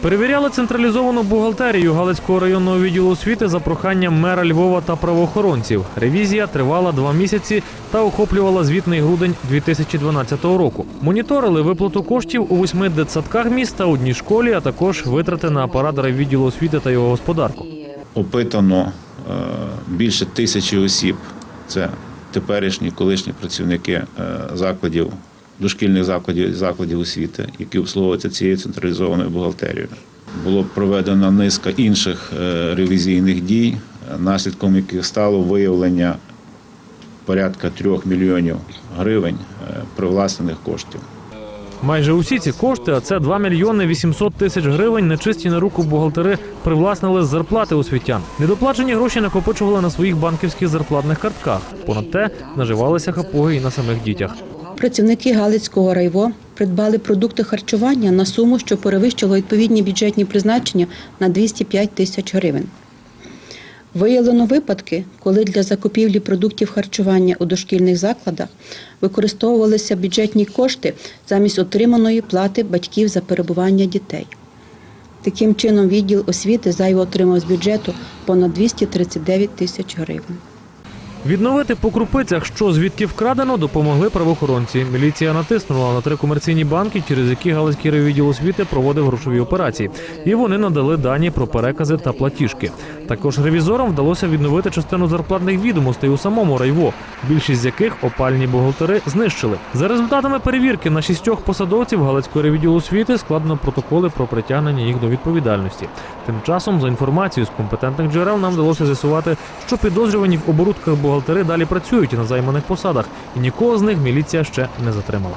Перевіряли централізовану бухгалтерію Галицького районного відділу освіти за проханням мера Львова та правоохоронців. Ревізія тривала два місяці та охоплювала звітний грудень 2012 року. Моніторили виплату коштів у восьми дитсадках міста, одній школі, а також витрати на апарат райвідділу освіти та його господарку. опитано е, більше тисячі осіб. Це теперішні колишні працівники е, закладів, дошкільних закладів, закладів освіти, які обслуговуються цією централізованою бухгалтерією. Було проведено низка інших е, ревізійних дій, наслідком яких стало виявлення порядка трьох мільйонів гривень е, привласнених коштів. Майже усі ці кошти, а це 2 мільйони 800 тисяч гривень, нечисті на руку бухгалтери привласнили з зарплати освітян. Недоплачені гроші накопичували на своїх банківських зарплатних картках. Понад те наживалися хапуги і на самих дітях. Працівники Галицького райво придбали продукти харчування на суму, що перевищила відповідні бюджетні призначення на 205 тисяч гривень. Виявлено випадки, коли для закупівлі продуктів харчування у дошкільних закладах використовувалися бюджетні кошти замість отриманої плати батьків за перебування дітей. Таким чином, відділ освіти зайво отримав з бюджету понад 239 тисяч гривень. Відновити по крупицях, що звідки вкрадено, допомогли правоохоронці. Міліція натиснула на три комерційні банки, через які Галицький райвідділ освіти проводив грошові операції. І вони надали дані про перекази та платіжки. Також ревізорам вдалося відновити частину зарплатних відомостей у самому райво, більшість з яких опальні бухгалтери знищили. За результатами перевірки на шістьох посадовців Галицького райвідділу освіти складено протоколи про притягнення їх до відповідальності. Тим часом, за інформацією з компетентних джерел, нам вдалося з'ясувати, що підозрювані в оборудках бухгалтери далі працюють на займаних посадах, і нікого з них міліція ще не затримала.